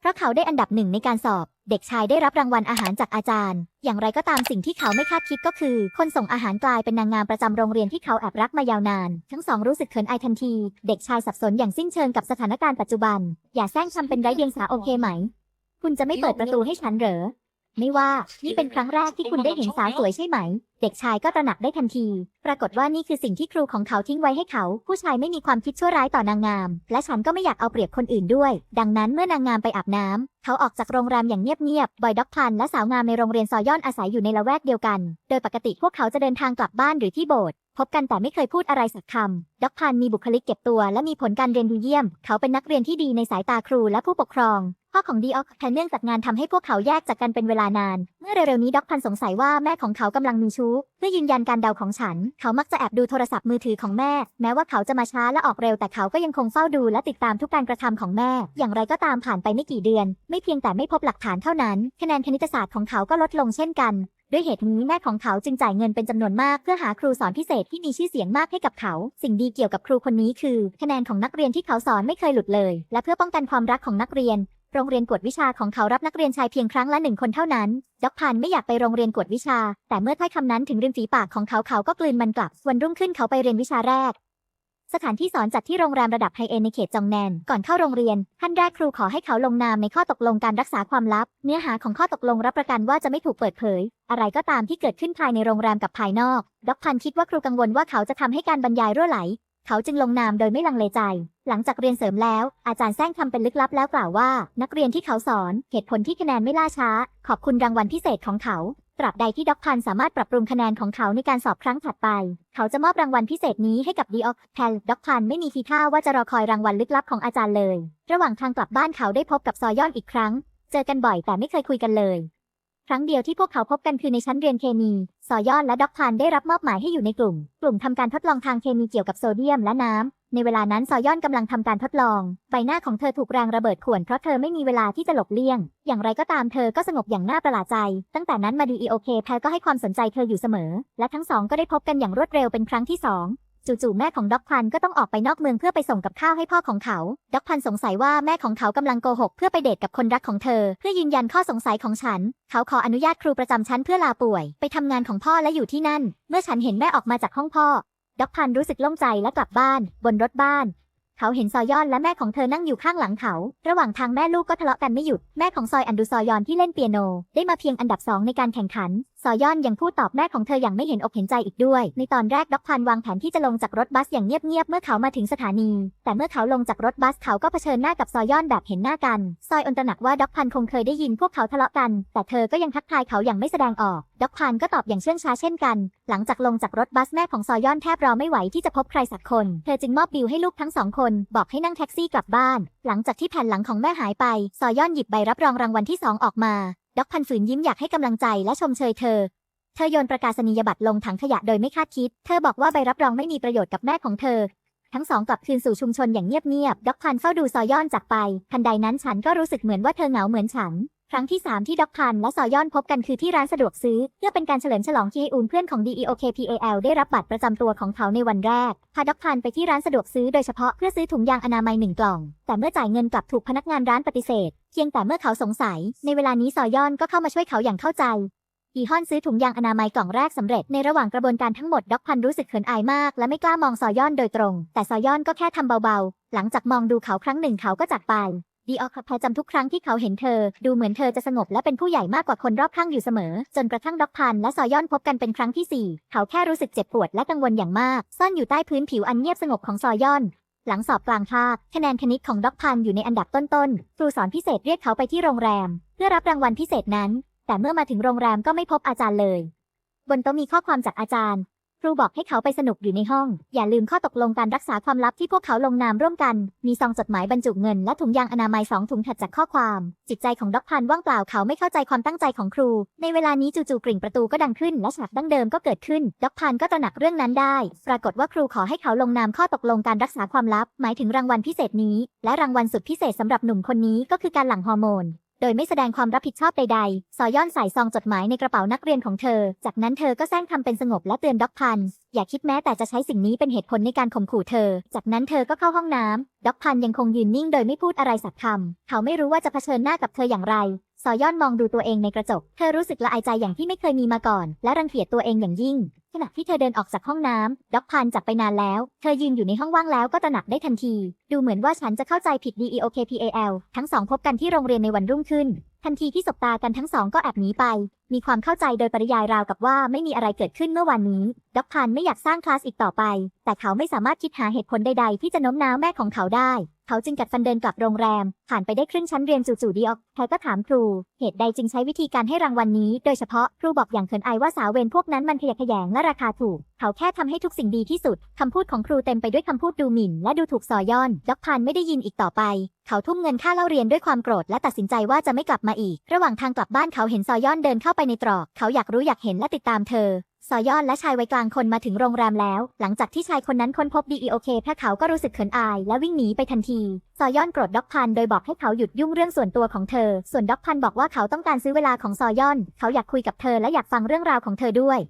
เพราะเขาได้อันดับหนึ่งในการสอบ เด็กชายได้รับรางวัลอาหารจากอาจารย์ อย่างไรก็ตามสิ่งที่เขาไม่คาดคิดก็คือ คนส่งอาหารกลายเป็นนางงามประจำโรงเรียนที่เขาแอบรักมายาวนาน ทั้งสองรู้สึกเขินอายทันที เด็กชายสับสนอย่างสิ้นเชิงกับสถานการณ์ปัจจุบัน อย่าแซงทำเป็นไร้เดียงสาโอเคไหม คุณจะไม่เปิดประตูให้ฉันเหรอ ไม่ว่า นี่เป็นครั้งแรกที่คุณได้เห็นสาวสวยใช่ไหม เด็กชายก็ตระหนักได้ทันที ปรากฏว่านี่คือสิ่งที่ครูของเขาทิ้งไว้ให้เขา ผู้ชายไม่มีความคิดชั่วร้ายต่อนางงาม และฉันก็ไม่อยากเอาเปรียบคนอื่นด้วย ดังนั้นเมื่อนางงามไปอาบน้ำเขาออกจากโรงแรมอย่างเงียบๆ บอยด็อกพันและสาวงามในโรงเรียนซอยย่อนอาศัยอยู่ในละแวกเดียวกัน โดยปกติพวกเขาจะเดินทางกลับบ้านหรือที่โบสถ์พบกันแต่ไม่เคยพูดอะไรสักคำด็อกพันมีบุคลิกเก็บตัวและมีผลการเรียนดีเยี่ยม เขาเป็นนักเรียนที่ดีในสายตาครูและผู้ปกครอง พ่อของดีออกแทนเนื่องจากงานทำให้พวกเขาแยกจากกันเป็นเวลานาน เมื่อเร็วๆนี้ด็อกพันสงสัยว่าแม่ของเขากำลังมีชู้เพื่อยืนยันการเดาของฉัน เขามักจะแอบดูโทรศัพท์มือถือของแม่ แม้ว่าเขาจะมาช้าและออกเร็วแต่เขาก็ยังคงเฝ้าดูและติดตามทุกการกระทำของแม่ อย่างไรก็ตามผ่านไปไม่กี่เดือน ไม่เพียงแต่ไม่พบหลักฐานเท่านั้น คะแนนคณิตศาสตร์ของเขาก็ลดลงเช่นกันด้วยเหตุนี้แม่ของเขาจึงจ่ายเงินเป็นจำนวนมากเพื่อหาครูสอนพิเศษที่มีชื่อเสียงมากให้กับเขา สิ่งดีเกี่ยวกับครูคนนี้คือ คะแนนของนักเรียนที่เขาสอนไม่เคยหลุดเลย และเพื่อป้องกันความรักของนักเรียน โรงเรียนกวดวิชาของเขารับนักเรียนชายเพียงครั้งละหนึ่งคนเท่านั้น ด็อกพันไม่อยากไปโรงเรียนกวดวิชา แต่เมื่อถ้อยคำนั้นถึงริมฝีปากของเขาเขาก็กลืนมันกลับ วันรุ่งขึ้นเขาไปเรียนวิชาแรก สถานที่สอนจัดที่โรงแรมระดับไฮเอนในเขตจองแนน ก่อนเข้าโรงเรียนขั้นแรกครูขอให้เขาลงนามในข้อตกลงการรักษาความลับ เนื้อหาของข้อตกลงรับประกันว่าจะไม่ถูกเปิดเผย อะไรก็ตามที่เกิดขึ้นภายในโรงแรมกับภายนอก ด็อกพันคิดว่าครูกังวลว่าเขาจะทำให้การบรรยายรั่วไหล เขาจึงลงนามโดยไม่ลังเลใจ หลังจากเรียนเสริมแล้ว อาจารย์แซงทำเป็นลึกลับแล้วกล่าวว่า นักเรียนที่เขาสอนเหตุผลที่คะแนนไม่ล่าช้า ขอบคุณรางวัลพิเศษของเขาตราบใดที่ด็อกพันสามารถปรับปรุงคะแนนของเขาในการสอบครั้งถัดไป เขาจะมอบรางวัลพิเศษนี้ให้กับดีออกแทนด็อกพันไม่มีทีท่าว่าจะรอคอยรางวัลลึกลับของอาจารย์เลย ระหว่างทางกลับบ้านเขาได้พบกับซอยอนอีกครั้ง เจอกันบ่อยแต่ไม่เคยคุยกันเลย ครั้งเดียวที่พวกเขาพบกันคือในชั้นเรียนเคมีซอยอนและด็อกพันได้รับมอบหมายให้อยู่ในกลุ่ม กลุ่มทำการทดลองทางเคมีเกี่ยวกับโซเดียมและน้ำในเวลานั้นซอยอนกำลังทำการทดลอง ใบหน้าของเธอถูกแรงระเบิดข่วนเพราะเธอไม่มีเวลาที่จะหลบเลี่ยง อย่างไรก็ตามเธอก็สงบอย่างน่าประหลาดใจ ตั้งแต่นั้นมาดีโอเคแพรก็ให้ความสนใจเธออยู่เสมอ และทั้งสองก็ได้พบกันอย่างรวดเร็วเป็นครั้งที่สอง จู่ๆแม่ของด็อกพันก็ต้องออกไปนอกเมืองเพื่อไปส่งกับข้าวให้พ่อของเขา ด็อกพันสงสัยว่าแม่ของเขากำลังโกหก เพื่อไปเดทกับคนรักของเธอ เพื่อยืนยันข้อสงสัยของฉัน เขาขออนุญาตครูประจำชั้นเพื่อลาป่วย ไปทำงานของพ่อและอยู่ที่นั่น เมื่อฉันเห็นแม่ออกมาจากห้องพ่อ ด็อกพันรู้สึกโล่งใจและกลับบ้าน บนรถบ้านเขาเห็นซอยอนและแม่ของเธอนั่งอยู่ข้างหลังเขา ระหว่างทางแม่ลูกก็ทะเลาะกันไม่หยุด แม่ของซอยอันดูซอยอนที่เล่นเปียโน ได้มาเพียงอันดับสองในการแข่งขันซอยอนยังพูดตอบแม่ของเธออย่างไม่เห็นอกเห็นใจอีกด้วย ในตอนแรกด็อกพันวางแผนที่จะลงจากรถบัสอย่างเงียบๆเมื่อเขามาถึงสถานี แต่เมื่อเขาลงจากรถบัสเขาก็เผชิญหน้ากับซอยอนแบบเห็นหน้ากัน ซอยอนตระหนักว่าด็อกพันคงเคยได้ยินพวกเขาทะเลาะกัน แต่เธอก็ยังทักทายเขาอย่างไม่แสดงออก ด็อกพันก็ตอบอย่างเชื่องช้าเช่นกัน หลังจากลงจากรถบัสแม่ของซอยอนแทบรอไม่ไหวที่จะพบใครสักคน เธอจึงมอบบิลให้ลูกทั้งสองคน บอกให้นั่งแท็กซี่กลับบ้าน หลังจากที่แผ่นหลังของแม่หายไป ซอยอนหยิบใบรับรองรางวัลที่สองออกมา ด็อกพันฝืนยิ้มอยากให้กำลังใจและชมเชยเธอ เธอโยนประกาศนียบัตรลงถังขยะโดยไม่คาดคิด เธอบอกว่าใบรับรองไม่มีประโยชน์กับแม่ของเธอ ทั้งสองกลับคืนสู่ชุมชนอย่างเงียบๆด็อกพันเฝ้าดูซอยอนจากไป ทันใดนั้นฉันก็รู้สึกเหมือนว่าเธอเหงาเหมือนฉัน ครั้งที่ 3 ที่ด็อกพันและซอยอนพบกันคือที่ร้านสะดวกซื้อ เพื่อเป็นการเฉลิมฉลองที่อูนเพื่อนของ DEOKPAL ได้รับบัตรประจำตัวของเขาในวันแรก พาด็อกพันไปที่ร้านสะดวกซื้อโดยเฉพาะเพื่อซื้อถุงยางอนามัยหนึ่งกล่อง แต่เมื่อจ่ายเงินกลับถูกพนักงานร้านปฏิเสธ เพียงแต่เมื่อเขาสงสัย ในเวลานี้ซอยอนก็เข้ามาช่วยเขาอย่างเข้าใจอีฮอนซื้อถุงยางอนามัยกล่องแรกสำเร็จในระหว่างกระบวนการทั้งหมดด็อกพันรู้สึกเขินอายมาก และไม่กล้ามองซอยอนโดยตรง แต่ซอยอนก็แค่ทำเบาๆ หลังจากมองดูเขาครั้งหนึ่งเขาก็จากไป ดีออกแพรจำทุกครั้งที่เขาเห็นเธอ ดูเหมือนเธอจะสงบและเป็นผู้ใหญ่มากกว่าคนรอบข้างอยู่เสมอ จนกระทั่งด็อกพันและซอยอนพบกันเป็นครั้งที่สี่เขาแค่รู้สึกเจ็บปวดและกังวลอย่างมาก ซ่อนอยู่ใต้พื้นผิวอันเงียบสงบของซอยอนหลังสอบกลางภาคคะแนนคณิตของด็อกพันอยู่ในอันดับต้นๆ ครูสอนพิเศษเรียกเขาไปที่โรงแรม เพื่อรับรางวัลพิเศษนั้น แต่เมื่อมาถึงโรงแรมก็ไม่พบอาจารย์เลย บนโต๊ะมีข้อความจากอาจารย์ ครูบอกให้เขาไปสนุกอยู่ในห้อง อย่าลืมข้อตกลงการรักษาความลับที่พวกเขาลงนามร่วมกัน มีซองจดหมายบรรจุเงินและถุงยางอนามัยสองถุงถัดจากข้อความ จิตใจของด็อกพันว่างเปล่าเขาไม่เข้าใจความตั้งใจของครู ในเวลานี้จู่ๆกริ่งประตูก็ดังขึ้นและฉากดั้งเดิมก็เกิดขึ้นด็อกพันก็ตระหนักเรื่องนั้นได้ ปรากฏว่าครูขอให้เขาลงนามข้อตกลงการรักษาความลับ หมายถึงรางวัลพิเศษนี้ และรางวัลสุดพิเศษสำหรับหนุ่มคนนี้ก็คือการหลั่งฮอร์โมน โดยไม่แสดงความรับผิดชอบใดๆ ซอย่อนใส่ซองจดหมายในกระเป๋านักเรียนของเธอ จากนั้นเธอก็แซงทำเป็นสงบและเตือนด็อกพัน อย่าคิดแม้แต่จะใช้สิ่งนี้เป็นเหตุผลในการข่มขู่เธอ จากนั้นเธอก็เข้าห้องน้ำด็อกพันยังคงยืนนิ่งโดยไม่พูดอะไรสักคำ เขาไม่รู้ว่าจะเผชิญหน้ากับเธออย่างไร ซอย่อนมองดูตัวเองในกระจก เธอรู้สึกละอายใจอย่างที่ไม่เคยมีมาก่อน และรังเกียจตัวเองอย่างยิ่ง ขณะที่เธอเดินออกจากห้องน้ำด็อกพันจากไปนานแล้ว เธอยืนอยู่ในห้องว่างแล้วก็ตระหนักได้ทันที ดูเหมือนว่าฉันจะเข้าใจผิด DEOKPAL ทั้งสองพบกันที่โรงเรียนในวันรุ่งขึ้น ทันทีที่สบตากันทั้งสองก็แอบหนีไป มีความเข้าใจโดยปริยายราวกับว่าไม่มีอะไรเกิดขึ้นเมื่อวานนี้ ด็อกพันไม่อยากสร้างคลาสอีกต่อไป แต่เขาไม่สามารถคิดหาเหตุผลใดๆ ที่จะโน้มน้าวแม่ของเขาได้ เขาจึงกัดฟันเดินกลับโรงแรม ผ่านไปได้ครึ่งชั้นเรียนจู่ๆดีออกเธอก็ถามครู เหตุใดจึงใช้วิธีการให้รางวัลนนี้ โดยเฉพาะครูบอกอย่างเขินอายว่าสาวเวรพวกนั้นมันขยะแขยงและราคาถูก เขาแค่ทำให้ทุกสิ่งดีที่สุดคำพูดของครูเต็มไปด้วยคำพูดดูหมิ่น และดูถูกซอย่อน ด็อกพันไม่ได้ยินอีกต่อไป เขาทุ่มเงินค่าเล่าเรียนด้วยความโกรธและตัดสินใจว่าจะไม่กลับมาอีก ระหว่างทางกลับบ้านเขาเห็นซอย่อนเดินเข้าไปในตรอก เขาอยากรู้อยากเห็นและติดตามเธอ สอยอนและชายวัยกลางคนมาถึงโรงแรมแล้ว หลังจากที่ชายคนนั้นค้นพบดีโอเคพระเขาก็รู้สึกเขินอายและวิ่งหนีไปทันที สอยอนโกรธด็อกพันโดยบอกให้เขาหยุดยุ่งเรื่องส่วนตัวของเธอ ส่วนด็อกพันบอกว่าเขาต้องการซื้อเวลาของสอยอน เขาอยากคุยกับเธอและอยากฟังเรื่องราวของเธอด้วย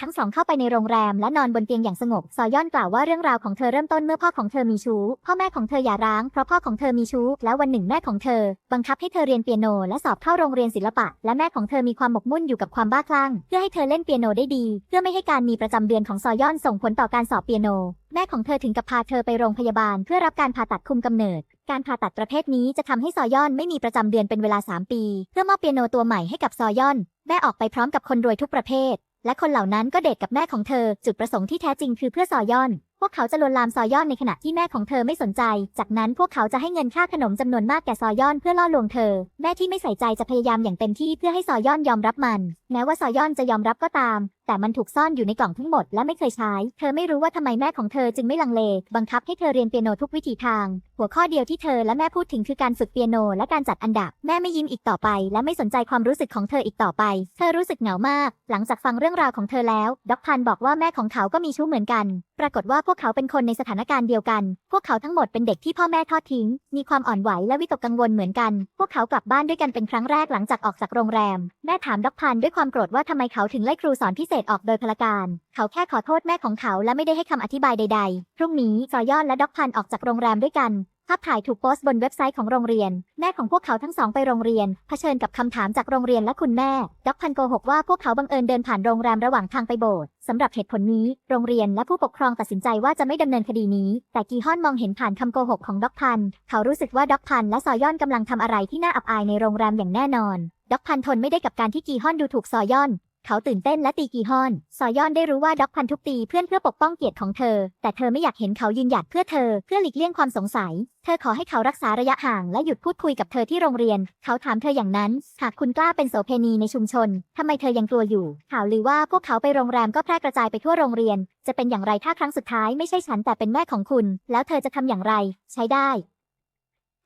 ทั้งสองเข้าไปในโรงแรมและนอนบนเตียงอย่างสงบ ซอยอนกล่าวว่าเรื่องราวของเธอเริ่มต้นเมื่อพ่อของเธอมีชู้ พ่อแม่ของเธอหย่าร้าง เพราะพ่อของเธอมีชู้ แล้ววันหนึ่งแม่ของเธอ บังคับให้เธอเรียนเปียโน และสอบเข้าโรงเรียนศิลปะ และแม่ของเธอมีความหมกมุ่นอยู่กับความบ้าคลั่ง เพื่อให้เธอเล่นเปียโนได้ดี เพื่อไม่ให้การมีประจำเดือนของซอยอนส่งผลต่อการสอบเปียโน แม่ของเธอถึงกับพาเธอไปโรงพยาบาล เพื่อรับการผ่าตัดคุมกำเนิดการผ่าตัดประเภทนี้จะทำให้ซอยอนไม่มีประจำเดือนเป็นเวลา 3 ปี เพื่อมอบเปียโนตัวใหม่ให้กับซอยอน แม่ออกไปพร้อมกับคนรวยทุกประเภท และคนเหล่านั้นก็เดทกับแม่ของเธอ จุดประสงค์ที่แท้จริงคือเพื่อซอยอน พวกเขาจะลวนลามซอยอนในขณะที่แม่ของเธอไม่สนใจ จากนั้นพวกเขาจะให้เงินค่าขนมจำนวนมากแก่ซอยอนเพื่อล่อลวงเธอ แม่ที่ไม่ใส่ใจจะพยายามอย่างเต็มที่เพื่อให้ซอยอนยอมรับมัน แม้ว่าซอยอนจะยอมรับก็ตาม แต่มันถูกซ่อนอยู่ในกล่องทั้งหมดและไม่เคยใช้ เธอไม่รู้ว่าทำไมแม่ของเธอจึงไม่ลังเล บังคับให้เธอเรียนเปียโนทุกวิถีทาง หัวข้อเดียวที่เธอและแม่พูดถึงคือการฝึกเปียโนและการจัดอันดับ แม่ไม่ยิ้มอีกต่อไป และไม่สนใจความรู้สึกของเธออีกต่อไป เธอรู้สึกเหงามาก หลังจากฟังเรื่องราวของเธอแล้ว ด็อกพันบอกว่าแม่ของเขาก็มีชู้เหมือนกัน ปรากฏว่าพวกเขาเป็นคนในสถานการณ์เดียวกัน พวกเขาทั้งหมดเป็นเด็กที่พ่อแม่ทอดทิ้ง มีความอ่อนไหวและวิตกกังวลเหมือนกัน พวกเขากลับบ้านด้วยกันเป็นครั้งแรกหลังจากออกจากโรงแรม แม่ถามด็อกพันด้วยความโกรธว่าทำไมเขาถึงไล่ครูสอนพิเศษออกโดยพลการ เขาแค่ขอโทษแม่ของเขาและไม่ได้ให้คำอธิบายใด ๆ พรุ่งนี้ซอยอนและด็อกพันออกจากโรงแรมด้วยกันภาพถ่ายถูกโพสต์บนเว็บไซต์ของโรงเรียน แม่ของพวกเขาทั้งสองไปโรงเรียน เผชิญกับคำถามจากโรงเรียนและคุณแม่ ด็อกพันโกหกว่าพวกเขาบังเอิญเดินผ่านโรงแรมระหว่างทางไปโบสถ์สำหรับเหตุผลนี้ โรงเรียนและผู้ปกครองตัดสินใจว่าจะไม่ดำเนินคดีนี้ แต่กีฮอนมองเห็นผ่านคำโกหกของด็อกพัน เขารู้สึกว่าด็อกพันและซอยอนกำลังทำอะไรที่น่าอับอายในโรงแรมอย่างแน่นอนด็อกพันทนไม่ได้กับการที่กีฮอนดูถูกซอยอน เขาตื่นเต้นและตีกีฮอน ซอยอนได้รู้ว่าด็อกพันทุบตีเพื่อนเพื่อปกป้องเกียรติของเธอ แต่เธอไม่อยากเห็นเขายืนหยัดเพื่อเธอ เพื่อหลีกเลี่ยงความสงสัย เธอขอให้เขารักษาระยะห่างและหยุดพูดคุยกับเธอที่โรงเรียน เขาถามเธออย่างนั้น หากคุณกล้าเป็นโสเพณีในชุมชน ทำไมเธอยังกลัวอยู่ ข่าวลือว่าพวกเขาไปโรงแรมก็แพร่กระจายไปทั่วโรงเรียน จะเป็นอย่างไรถ้าครั้งสุดท้ายไม่ใช่ฉันแต่เป็นแม่ของคุณ แล้วเธอจะทำอย่างไร ใช้ได้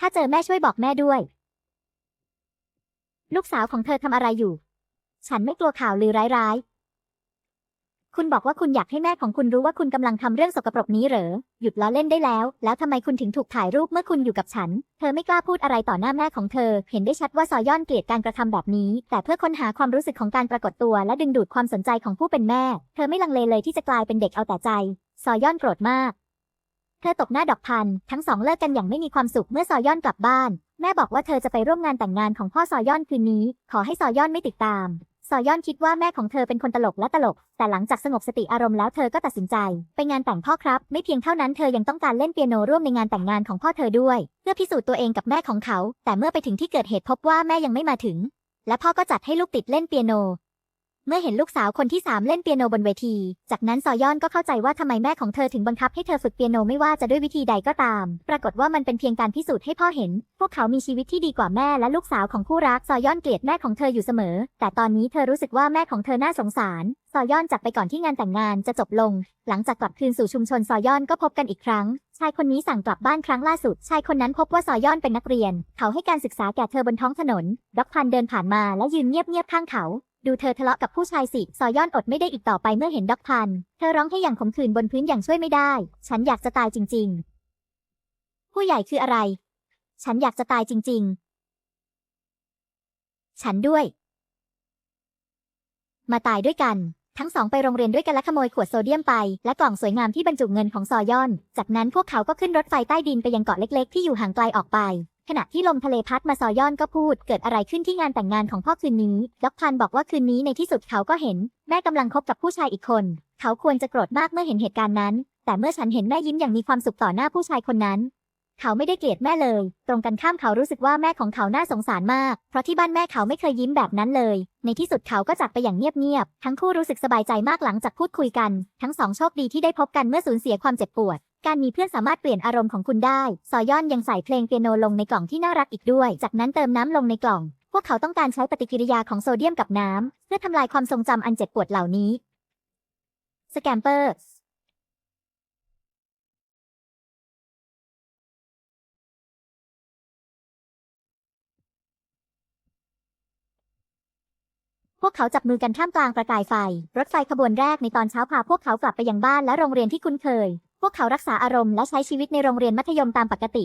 ถ้าเจอแม่ช่วยบอกแม่ด้วย ลูกสาวของเธอทำอะไรอยู่ ฉันไม่กลัวข่าวลือร้ายๆ คุณบอกว่าคุณอยากให้แม่ของคุณรู้ว่าคุณกำลังทำเรื่องสกปรกนี้เหรอ หยุดล้อเล่นได้แล้ว แล้วทำไมคุณถึงถูกถ่ายรูปเมื่อคุณอยู่กับฉัน เธอไม่กล้าพูดอะไรต่อหน้าแม่ของเธอ เห็นได้ชัดว่าซอยอนเกลียดการกระทำแบบนี้ แต่เพื่อค้นหาความรู้สึกของการปรากฏตัว และดึงดูดความสนใจของผู้เป็นแม่ เธอไม่ลังเลเลยที่จะกลายเป็นเด็กเอาแต่ใจ ซอยอนโกรธมากเธอตบหน้าดอกพัน ทั้งสองเลิกกันอย่างไม่มีความสุขเมื่อซอยอนกลับบ้าน แม่บอกว่าเธอจะไปร่วมงานแต่งงานของพ่อซอยอนคืนนี้ ขอให้ซอยอนไม่ติดตาม ซอยอนคิดว่าแม่ของเธอเป็นคนตลกและตลก แต่หลังจากสงบสติอารมณ์แล้วเธอก็ตัดสินใจ ไปงานแต่งพ่อครับ ไม่เพียงเท่านั้นเธอยังต้องการเล่นเปียโนร่วมในงานแต่งงานของพ่อเธอด้วย เพื่อพิสูจน์ตัวเองกับแม่ของเขา แต่เมื่อไปถึงที่เกิดเหตุพบว่าแม่ยังไม่มาถึง และพ่อก็จัดให้ลูกติดเล่นเปียโน เมื่อเห็นลูกสาวคนที่สามเล่นเปียโนบนเวที จากนั้นซอยอนก็เข้าใจว่าทำไมแม่ของเธอถึงบังคับให้เธอฝึกเปียโนไม่ว่าจะด้วยวิธีใดก็ตาม ปรากฏว่ามันเป็นเพียงการพิสูจน์ให้พ่อเห็น พวกเขามีชีวิตที่ดีกว่าแม่และลูกสาวของคู่รักซอยอนเกลียดแม่ของเธออยู่เสมอ แต่ตอนนี้เธอรู้สึกว่าแม่ของเธอน่าสงสารซอยอนจากไปก่อนที่งานแต่งงานจะจบลง หลังจากกลับคืนสู่ชุมชนซอยอนก็พบกันอีกครั้ง ชายคนนี้สั่งกลับบ้านครั้งล่าสุด ชายคนนั้นพบว่าซอยอนเป็นนักเรียน เขาให้การศึกษาแก่เธอบนท้องถนนด็อกพันเดินผ่านมาและยืนเงียบๆข้างเขา ดูเธอทะเลาะกับผู้ชายสิ ซอยอนอดไม่ได้อีกต่อไปเมื่อเห็นด็อกพัน เธอร้องให้อย่างขมขื่นบนพื้นอย่างช่วยไม่ได้ ฉันอยากจะตายจริง ๆ ผู้ใหญ่คืออะไร ฉันอยากจะตายจริง ๆ ฉันด้วย มาตายด้วยกัน ทั้งสองไปโรงเรียนด้วยกันและขโมยขวดโซเดียมไป และกล่องสวยงามที่บรรจุเงินของซอยอน จากนั้นพวกเขาก็ขึ้นรถไฟใต้ดินไปยังเกาะเล็ก ๆ ที่อยู่ห่างไกลออกไป ขณะที่ลมทะเลพัดมาซอยอนก็พูด เกิดอะไรขึ้นที่งานแต่งงานของพ่อคืนนี้ล็อกพันบอกว่าคืนนี้ในที่สุดเขาก็เห็น แม่กำลังคบกับผู้ชายอีกคน เขาควรจะโกรธมากเมื่อเห็นเหตุการณ์นั้น แต่เมื่อฉันเห็นแม่ยิ้มอย่างมีความสุขต่อหน้าผู้ชายคนนั้น เขาไม่ได้เกลียดแม่เลย ตรงกันข้ามเขารู้สึกว่าแม่ของเขาน่าสงสารมาก เพราะที่บ้านแม่เขาไม่เคยยิ้มแบบนั้นเลย ในที่สุดเขาก็จากไปอย่างเงียบๆทั้งคู่รู้สึกสบายใจมากหลังจากพูดคุยกัน ทั้งสองโชคดีที่ได้พบกันเมื่อสูญเสียความเจ็บปวด การมีเพื่อนสามารถเปลี่ยนอารมณ์ของคุณได้ ซอยอนยังใส่เพลงเปียโนลงในกล่องที่น่ารักอีกด้วย จากนั้นเติมน้ำลงในกล่อง พวกเขาต้องการใช้ปฏิกิริยาของโซเดียมกับน้ำเพื่อทำลายความทรงจำอันเจ็บปวดเหล่านี้ สแกมเปอร์พวกเขาจับมือกันท่ามกลางประกายไฟ รถไฟขบวนแรกในตอนเช้าพาพวกเขากลับไปยังบ้านและโรงเรียนที่คุ้นเคย พวกเขารักษาอารมณ์และใช้ชีวิตในโรงเรียนมัธยมตามปกติ